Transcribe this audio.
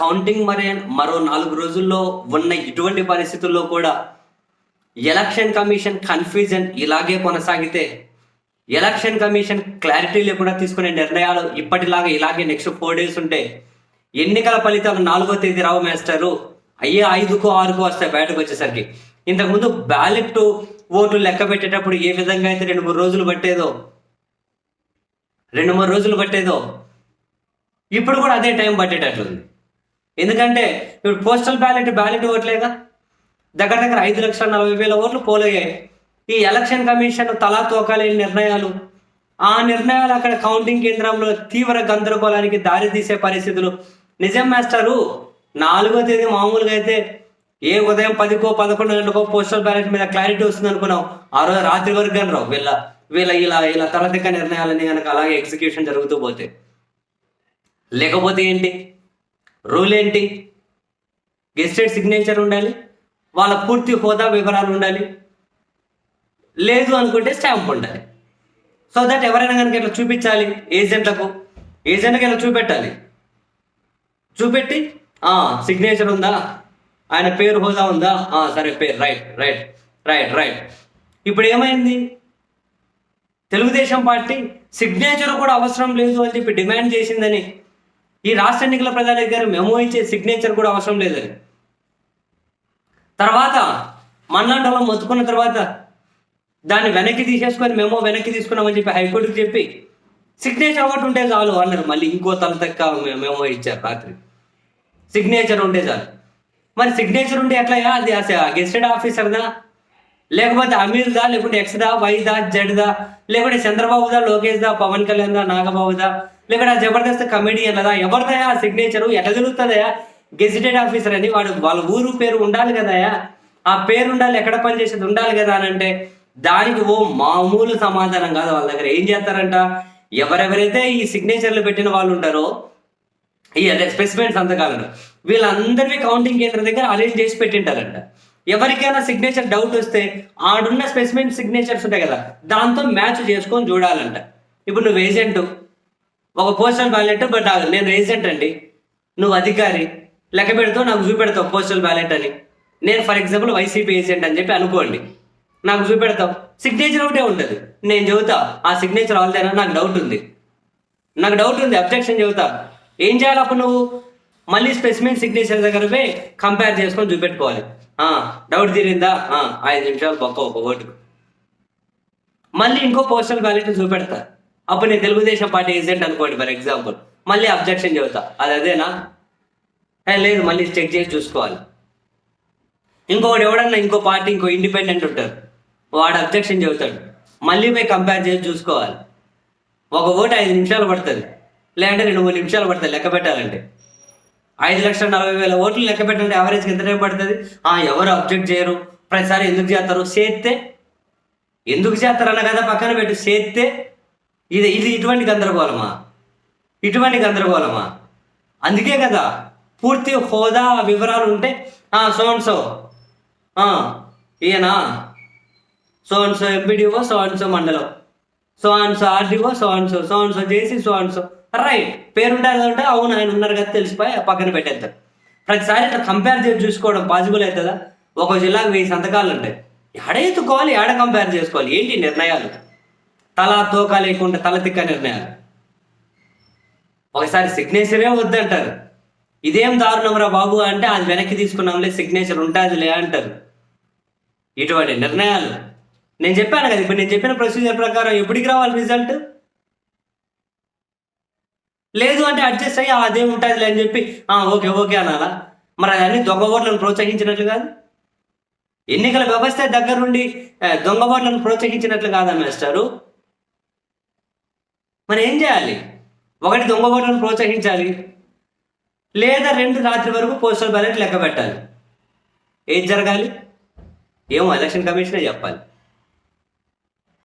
Counting మరే మరో నాలుగు రోజుల్లో ఉన్న ఇటువంటి పరిస్థితుల్లో కూడా ఎలక్షన్ కమిషన్ కన్ఫ్యూజన్ ఇలాగే కొనసాగితే ఎలక్షన్ కమిషన్ క్లారిటీ లేకుండా తీసుకునే నిర్ణయాలు ఇప్పటిలాగా ఇలాగే నెక్స్ట్ ఫోర్ డేస్ ఉంటే ఎన్నికల ఫలితాలు నాలుగో తేదీ రావు మేస్టారు అయ్యే ఐదుకో ఆరుకో వస్తాయి బయటకు వచ్చేసరికి. ఇంతకుముందు బ్యాలెట్ ఓట్లు లెక్క పెట్టేటప్పుడు ఏ విధంగా అయితే రెండు మూడు రోజులు పట్టేదో రెండు మూడు రోజులు పట్టేదో ఇప్పుడు కూడా అదే టైం పట్టేటట్లుంది. ఎందుకంటే ఇప్పుడు పోస్టల్ బ్యాలెట్ బ్యాలెట్ ఓట్లేగా దగ్గర దగ్గర ఐదు లక్షల నలభై వేల ఓట్లు పోలయ్యాయి. ఈ ఎలక్షన్ కమిషన్ తలా తోకాలేని నిర్ణయాలు. ఆ నిర్ణయాలు అక్కడ కౌంటింగ్ కేంద్రంలో తీవ్ర గందరగోళానికి దారి తీసే పరిస్థితులు. నిజం మాస్టరు నాలుగో తేదీ మామూలుగా అయితే ఏ ఉదయం పదికో పదకొండు గంటలకో పోస్టల్ బ్యాలెట్ మీద క్లారిటీ వస్తుంది అనుకున్నాం. ఆ రోజు రాత్రి వరకు కానీ రావు. వీళ్ళ వీళ్ళ ఇలా ఇలా తలదిక్క నిర్ణయాలని కనుక అలాగే ఎగ్జిక్యూషన్ జరుగుతూ పోతే. లేకపోతే ఏంటి? రూల్ ఏంటి? గెస్టెడ్ సిగ్నేచర్ ఉండాలి వాళ్ళ పూర్తి హోదా వివరాలు ఉండాలి లేదు అనుకుంటే స్టాంప్ ఉండాలి. సో దట్ ఎవరైనా కనుక ఇట్లా చూపించాలి ఏజెంట్లకు ఏజెంట్కి ఇలా చూపెట్టాలి. చూపెట్టి సిగ్నేచర్ ఉందా? ఆయన పేరు హోదా ఉందా? సరే పేరు రైట్ రైట్ రైట్ రైట్ ఇప్పుడు ఏమైంది? తెలుగుదేశం పార్టీ సిగ్నేచర్ కూడా అవసరం లేదు అని చెప్పి డిమాండ్ చేసిందని ఈ రాష్ట్ర ఎన్నికల ప్రధాని గారు మెమో ఇచ్చే సిగ్నేచర్ కూడా అవసరం లేదని. తర్వాత మన్నాండలం మొత్తుకున్న తర్వాత దాన్ని వెనక్కి తీసేసుకొని మేము వెనక్కి తీసుకున్నామని చెప్పి హైకోర్టుకి చెప్పి సిగ్నేచర్ ఒకటి ఉంటే చాలు అన్నారు. మళ్ళీ ఇంకో తల తక్క మేము ఇచ్చారు రాత్రి. సిగ్నేచర్ ఉంటే చాలు. మరి సిగ్నేచర్ ఉంటే ఎట్లా అది గెస్టెడ్ ఆఫీసర్దా లేకపోతే అమీర్దా లేకుంటే ఎక్స్దా వైదా జడ్దా లేకుంటే చంద్రబాబుదా లోకేష్దా పవన్ కళ్యాణ్దా నాగబాబుదా లేకపోతే ఆ జబర్దస్త్ కమెడియన్లదా? ఎవరిదయా ఆ సిగ్నేచరు ఎట్లా తిరుగుతుందయా గెజిటెడ్ ఆఫీసర్ అని వాడు వాళ్ళ ఊరు పేరు ఉండాలి కదయా ఆ పేరు ఉండాలి ఎక్కడ పనిచేసేది ఉండాలి కదా అని అంటే దానికి ఓ మామూలు సమాధానం కాదు వాళ్ళ దగ్గర. ఏం చేస్తారంట? ఎవరెవరైతే ఈ సిగ్నేచర్లు పెట్టిన వాళ్ళు ఉంటారో ఈ అదే స్పెసిమెంట్ సంతకాలను వీళ్ళందరినీ కౌంటింగ్ కేంద్రం దగ్గర అరేంజ్ చేసి పెట్టింటారంట. ఎవరికైనా సిగ్నేచర్ డౌట్ వస్తే ఆడున్న స్పెసిమెంట్ సిగ్నేచర్స్ ఉంటాయి కదా దాంతో మ్యాచ్ చేసుకొని చూడాలంట. ఇప్పుడు నువ్వు ఏజెంట్ ఒక పోస్టల్ బ్యాలెట్ బట్ నేను ఏజెంట్ అండి. నువ్వు అధికారి లెక్క పెడతావు నాకు చూపెడతావు పోస్టల్ బ్యాలెట్ అని. నేను ఫర్ ఎగ్జాంపుల్ వైసీపీ ఏజెంట్ అని చెప్పి అనుకోండి. నాకు చూపెడతావు. సిగ్నేచర్ ఒకటే ఉంటుంది. నేను చెబుతా ఆ సిగ్నేచర్ వాళ్ళదేనా నాకు డౌట్ ఉంది. నాకు డౌట్ ఉంది అబ్జెక్షన్ చెబుతా. ఏం చేయాలి అప్పుడు నువ్వు? మళ్ళీ స్పెసిమెంట్ సిగ్నేచర్ దగ్గర పోయి కంపేర్ చేసుకొని చూపెట్టుకోవాలి. డౌట్ తీరిందా? ఐదు నిమిషాలు పక్క ఒక ఓటుకు. మళ్ళీ ఇంకో పోస్టల్ బ్యాలెట్ చూపెడతా. అప్పుడు నేను తెలుగుదేశం పార్టీ ఏజెంట్ అనుకోండి ఫర్ ఎగ్జాంపుల్ మళ్ళీ అబ్జెక్షన్ చెబుతా. అది అదేనా? లేదు మళ్ళీ చెక్ చేసి చూసుకోవాలి. ఇంకొకటి ఎవడన్నా ఇంకో పార్టీ ఇంకో ఇండిపెండెంట్ ఉంటారు. వాడు అబ్జెక్షన్ చెబుతాడు. మళ్ళీ పోయి కంపేర్ చేసి చూసుకోవాలి. ఒక ఓటు ఐదు నిమిషాలు పడుతుంది. లేదంటే రెండు మూడు నిమిషాలు పడుతుంది లెక్క పెట్టాలంటే. ఐదు లక్షల నలభై వేల ఓట్లు లెక్క పెట్టండి యావరేజ్కి ఎంత టైం పడుతుంది? ఆ ఎవరు అబ్జెక్ట్ చేయరు? ప్రతిసారి ఎందుకు చేస్తారు? చేస్తే ఎందుకు చేస్తారన్న కదా పక్కన పెట్టి. చేస్తే ఇది ఇది ఇటువంటి గందరగోళమా? ఇటువంటి గందరగోళమా? అందుకే కదా పూర్తి హోదా వివరాలు ఉంటే సోన్సో so and so so and so MPDO so and so మండలం. So and so RDO so and so so and so చేసి సో అండ్ సో రైట్ పేరు ఉండాలి అంటే అవును ఆయన ఉన్నారు కదా తెలిసిపోయి ఆ పక్కన పెట్టేద్దాం. ప్రతిసారి ఇట్లా కంపేర్ చేసి చూసుకోవడం పాసిబుల్ అవుతుందా? ఒక జిల్లాకు వెయ్యి సంతకాలు ఉంటాయి. ఎడ ఎత్తుకోవాలి ఎడ కంపేర్ చేసుకోవాలి? ఏంటి నిర్ణయాలు? తల తోక లేకుండా తల తిక్క నిర్ణయాలు. ఒకసారి సిగ్నేచరే వద్దంటారు. ఇదేం దారుణంరా బాబు అంటే అది వెనక్కి తీసుకున్నాంలే సిగ్నేచర్ ఉంటుందిలే అంటారు. ఇటువంటి నిర్ణయాలు. నేను చెప్పాను కదా ఇప్పుడు నేను చెప్పిన ప్రొసీజర్ ప్రకారం ఎప్పటికి రావాలి రిజల్ట్ లేదు అంటే అడ్జస్ట్ అయ్యి అదేం అదే ఉంటుందిలే అని చెప్పి "ఆ, ఓకే ఓకే అనాలా? మరి అదన్నీ దొంగ ఓట్లను ప్రోత్సహించినట్లు కాదు? ఎన్నికల వ్యవస్థ దగ్గర నుండి దొంగ ఓట్లను ప్రోత్సహించినట్లు కాదా మాస్టారు? మనం ఏం చేయాలి? ఒకటి దొంగ ఓటర్లు ప్రోత్సహించాలి. లేదా రెండు రాత్రి వరకు పోస్టల్ బ్యాలెట్ లెక్క పెట్టాలి. ఏం జరగాలి? ఏమో ఎలక్షన్ కమిషనే చెప్పాలి.